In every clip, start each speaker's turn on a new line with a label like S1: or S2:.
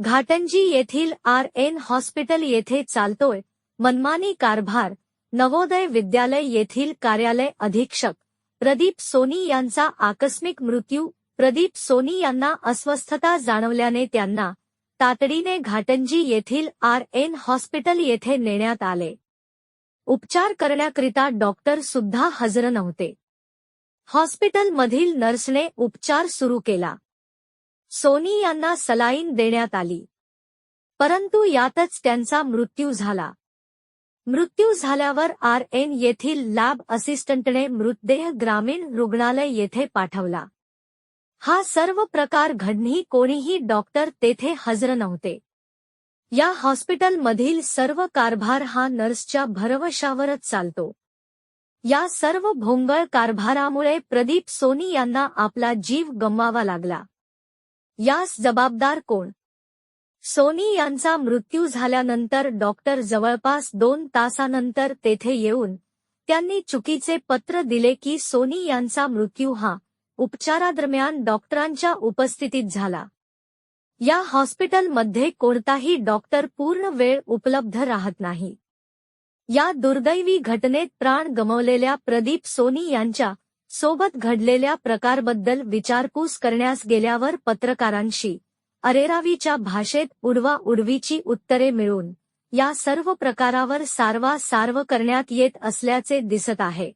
S1: घाटंजी येथील R N hospital येथे चालतोय. मनमानी कारभार. नवोदय विद्यालय येथील कार्यालय अधीक्षक. प्रदीप सोनी यांचा आकस्मिक मृत्यू. प्रदीप सोनी यांना अस्वस्थता जाणवल्याने त्यांना तातडीने घाटंजी येथील आर एन हॉस्पिटल येथे नेण्यात आले. उपचार करण्याकरिता डॉक्टर सुद्धा हजर नव्हते. हॉस्पिटलमधील नर्सने उपचार सुरू केला. सोनी यांना सलाईन देण्यात आली. परंतु यातच त्यांचा मृत्यू झाला. मृत्यू झाल्यावर आर एन येथील लॅब असिस्टंटने मृतदेह ग्रामीण रुग्णालय येथे पाठवला. हा सर्व प्रकार घडणी कोणीही डॉक्टर तेथे हजर नव्हते. या हॉस्पिटलमधील सर्व कारभार हा नर्सच्या भरवशावरच चालतो. या सर्व भोंगळ कारभारामुळे प्रदीप सोनी यांना आपला जीव गमवावा लागला. यास जबाबदार कोण? सोनी यांचा मृत्यू झाल्यानंतर डॉक्टर जवळपास दोन तासानंतर तेथे येऊन त्यांनी चुकीचे पत्र दिले की सोनी यांचा मृत्यू हा उपचारादरम्यान डॉक्टरांच्या उपस्थितीत झाला. या हॉस्पिटलमध्ये कोणताही डॉक्टर पूर्ण वेळ उपलब्ध राहत नाही. या दुर्दैवी घटनेत प्राण गमावलेल्या प्रदीप सोनी यांच्या सोबत घडलेल्या प्रकारबद्दल विचारपूस करण्यास गेल्यावर पत्रकारांशी अरेरावीच्या भाषेत उडवा उडवीची उत्तरे मिळून या सर्व प्रकारावर सारवा सार्व करण्यात येत असल्याचे दिसत आहे.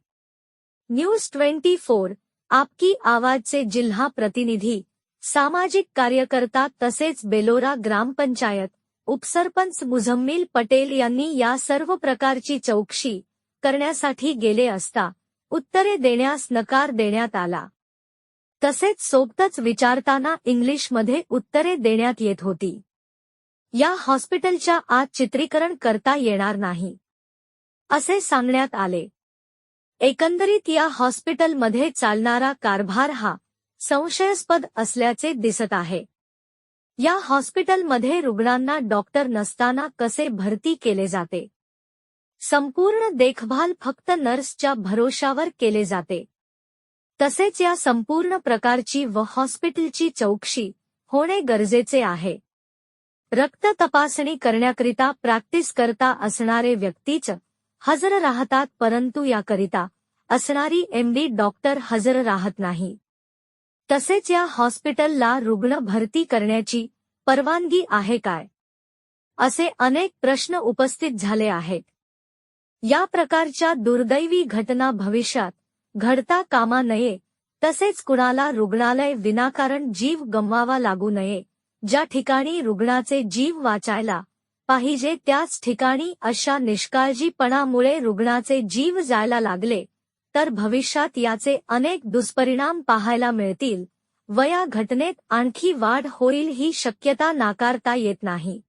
S1: न्यूज ट्वेंटी फोर आपकी आवाजचे जिल्हा प्रतिनिधी सामाजिक कार्यकर्ता तसेच बेलोरा ग्रामपंचायत उपसरपंच मुझम्मिल पटेल यांनी या सर्व प्रकारची चौकशी करण्यासाठी गेले असता उत्तरे देण्यास नकार देण्यात आला. तसेच सोबतच विचारताना इंग्लिशमध्ये उत्तरे देण्यात येत होती. या हॉस्पिटलच्या आत चित्रीकरण करता येणार नाही. असे सांगण्यात आले. एकंदरीत या हॉस्पिटलमध्ये चालणारा कारभार हा संशयास्पद असल्याचे दिसत आहे. या हॉस्पिटलमध्ये रुग्णांना डॉक्टर नसताना कसे भरती केले जाते? संपूर्ण देखभाल फक्त नर्सच्या भरोशावर केले जाते. तसेच या संपूर्ण प्रकारची व हॉस्पिटलची चौकशी होणे गरजेचे आहे. रक्त तपासणी करण्याकरिता प्रॅक्टिस करता असणारे व्यक्तीच हजर राहतात परंतु याकरिता असणारी एमडी डॉक्टर हजर राहत नाही. तसेच या हॉस्पिटलला रुग्ण भरती करण्याची परवानगी आहे काय? असे अनेक प्रश्न उपस्थित झाले आहेत. या प्रकारच्या दुर्दैवी घटना भविष्यात घडता कामा नये तसेच कुणाला रुग्णालय विनाकारण जीव गमवावा लागू नये ज्या ठिकाणी रुग्णाचे जीव वाचायला पाहिजे त्याच ठिकाणी अशा निष्काळजीपणामुळे रुग्णाचे जीव जायला लागले तर भविष्यात याचे अनेक दुष्परिणाम पाहायला मिळतील. वया या घटनेत आणखी वाढ होईल ही शक्यता नाकारता येत नाही.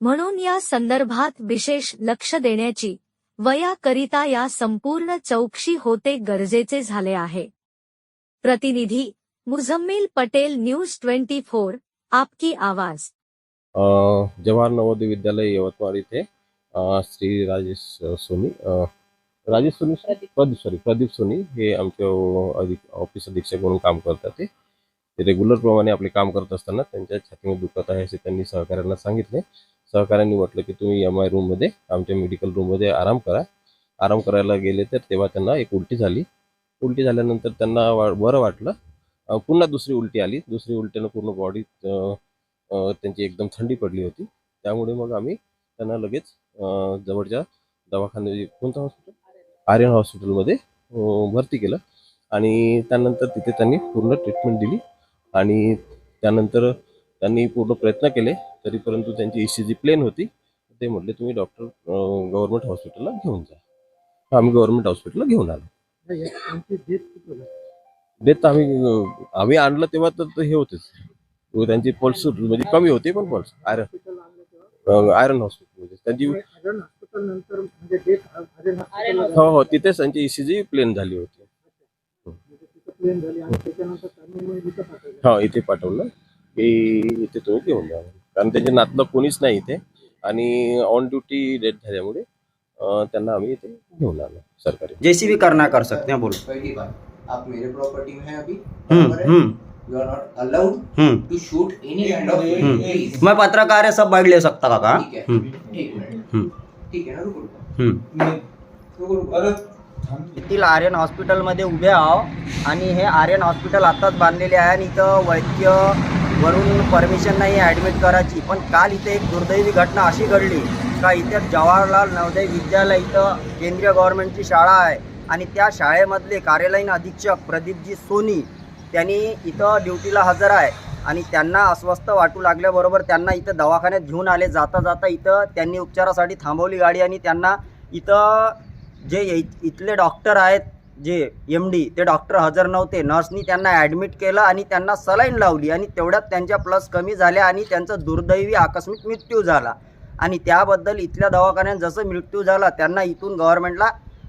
S1: म्हणून या संदर्भात विशेष लक्ष देण्याची व याकरिता या संपूर्ण चौकशी होते गरजेचे झाले आहे. प्रतिनिधी Muzammil Patel news twenty four आपकी आवाज.
S2: अ, जवाहर नवोदय विद्यालय यवतमाळ इथे श्री राजेश सोनी राजेश सोनी प्रदीप. सॉरी प्रदीप सोनी हे आमचे अधिक ऑफिस अधीक्षक म्हणून काम करतात ते. ते रेग्युलर प्रमाणे आपले काम करत असताना त्यांच्या छातीमध्ये दुखत आहे असे त्यांनी सहकाऱ्यांना सांगितले. सहकाऱ्यांनी म्हटलं की तुम्ही एम आय रूममध्ये आमच्या मेडिकल रूममध्ये आराम करा. आराम करायला गेले तर तेव्हा त्यांना एक उलटी झाली. उलटी झाल्यानंतर त्यांना वा बरं वाटलं. पुन्हा दुसरी उलटी आली. दुसरी उलटीनं पूर्ण बॉडी त्यांची एकदम थंडी पडली होती. त्यामुळे मग आम्ही त्यांना लगेच जवळच्या दवाखान्या कोणतं हॉस्पिटल आर्यन हॉस्पिटलमध्ये भरती केलं. आणि त्यानंतर तिथे त्यांनी पूर्ण ट्रीटमेंट दिली. आणि त्यानंतर त्यांनी पूर्ण प्रयत्न केले. तरी परंतु त्यांची ई जी प्लेन होती. ते म्हटले तुम्ही डॉक्टर गव्हर्नमेंट हॉस्पिटलला घेऊन जा. आम्ही गव्हर्नमेंट हॉस्पिटलला घेऊन आलो. डेथ आम्ही आम्ही आणलं तेव्हा तर हे होतेच. त्यांची पल्स म्हणजे कमी होती पण पल्स आयरन आयरन हॉस्पिटल त्यांची हो हो तिथेच त्यांची ईसीजी प्लेन झाली होती. हो इथे पाठवलं. की इथे तुम्ही घेऊन जा. कारण त्यांचे नातलं कोणीच नाही इथे. आणि ऑन ड्युटी डेथ झाल्यामुळे त्यांना आम्ही इथे घेऊन आलो सरकारी.
S3: जैसी भी करना कर सकते हैं बोलो.
S4: पहली बात आप मेरे प्रॉपर्टी में हैं अभी.
S3: हम्म
S4: बराबर है?
S3: हम्म. You are not allowed
S4: hmm.
S3: To shoot any kind of
S4: hmm. मैं पत्रकार है सब बैठ ले सकता काका
S3: ठीक है
S4: हम्म.
S3: एक मिनट.
S4: हम्म.
S3: ठीक है ना रुको रुको.
S4: हम्म.
S3: रुको रुको.
S4: येथील आर्यन हॉस्पिटलमध्ये उभे आहो. आणि हे आर्यन हॉस्पिटल आत्ताच बांधलेले आहे आणि इथं वैद्य वरून परमिशन नाही आहे ॲडमिट करायची. पण काल इथे एक दुर्दैवी घटना अशी घडली. का इथे जवाहरलाल नवोदय विद्यालय इथं केंद्रीय गव्हर्नमेंटची शाळा आहे. आणि त्या शाळेमधले कार्यालयीन अधीक्षक प्रदीपजी सोनी त्यांनी इथं ड्युटीला हजर आहे. आणि त्यांना अस्वस्थ वाटू लागल्याबरोबर त्यांना इथं दवाखान्यात घेऊन आले. जाता जाता इथं त्यांनी उपचारासाठी थांबवली गाडी आणि त्यांना इथं जे इथले डॉक्टर आहेत जे एम डी ते डॉक्टर हजर नव्हते नर्सनी त्यांना ॲडमिट केलं आणि त्यांना सलाईन लावली आणि तेवढ्यात त्यांच्या प्लस कमी झाल्या आणि त्यांचा दुर्दैवी आकस्मिक मृत्यू झाला. आणि त्याबद्दल इथल्या दवाखान्यात जसं मृत्यू झाला त्यांना इथून गव्हर्नमेंटला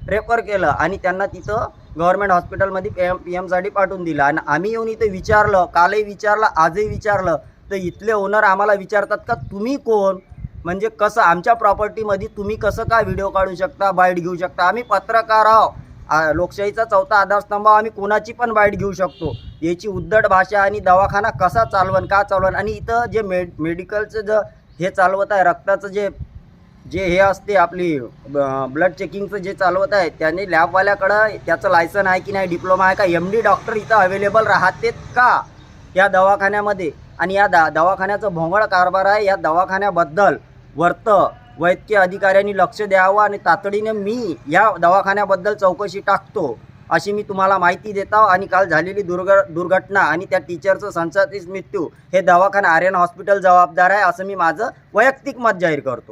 S4: रेफर केलं आणि त्यांना तिथं गव्हर्नमेंट हॉस्पिटलमध्ये पी एम पी एमसाठी पाठवून दिलं. आणि आम्ही येऊन इथं विचारलं कालही विचारलं आजही विचारलं तर इथले ओनर आम्हाला विचारतात का तुम्ही कोण? म्हणजे कसं आमच्या प्रॉपर्टीमध्ये तुम्ही कसं काय व्हिडिओ काढू शकता बाईट घेऊ शकता? आम्ही पत्रकार आहो लोकशाहीचा चौथा आधारस्तंभ आम्ही कोणाची पण बाईट घेऊ शकतो. याची उद्धट भाषा आणि दवाखाना कसा चालवन का चालवन आणि इथं जे मेड मेडिकलचं जे हे चालवत आहे रक्ताचं जे जे हे असते आपली ब्लड चेकिंगचं जे चालवत आहे त्याने लॅबवाल्याकडं त्याचं लायसन आहे की नाही डिप्लोमा आहे का एम डी डॉक्टर इथं अवेलेबल राहतेत का? या दवाखान्यामध्ये. आणि या दा दवाखान्याचं भोंगळ कारभार आहे या दवाखान्याबद्दल वर्त वैद्यकीय अधिकाऱ्यांनी लक्ष द्यावं आणि तातडीने मी या दवाखान्याबद्दल चौकशी टाकतो अशी मी तुम्हाला माहिती देत. आहो आणि काल झालेली दुर्घ दुर्घटना आणि त्या टीचरचं संसाधित मृत्यू हे दवाखाना आर्यन हॉस्पिटल जबाबदार आहे असं मी माझं वैयक्तिक मत जाहीर करतो.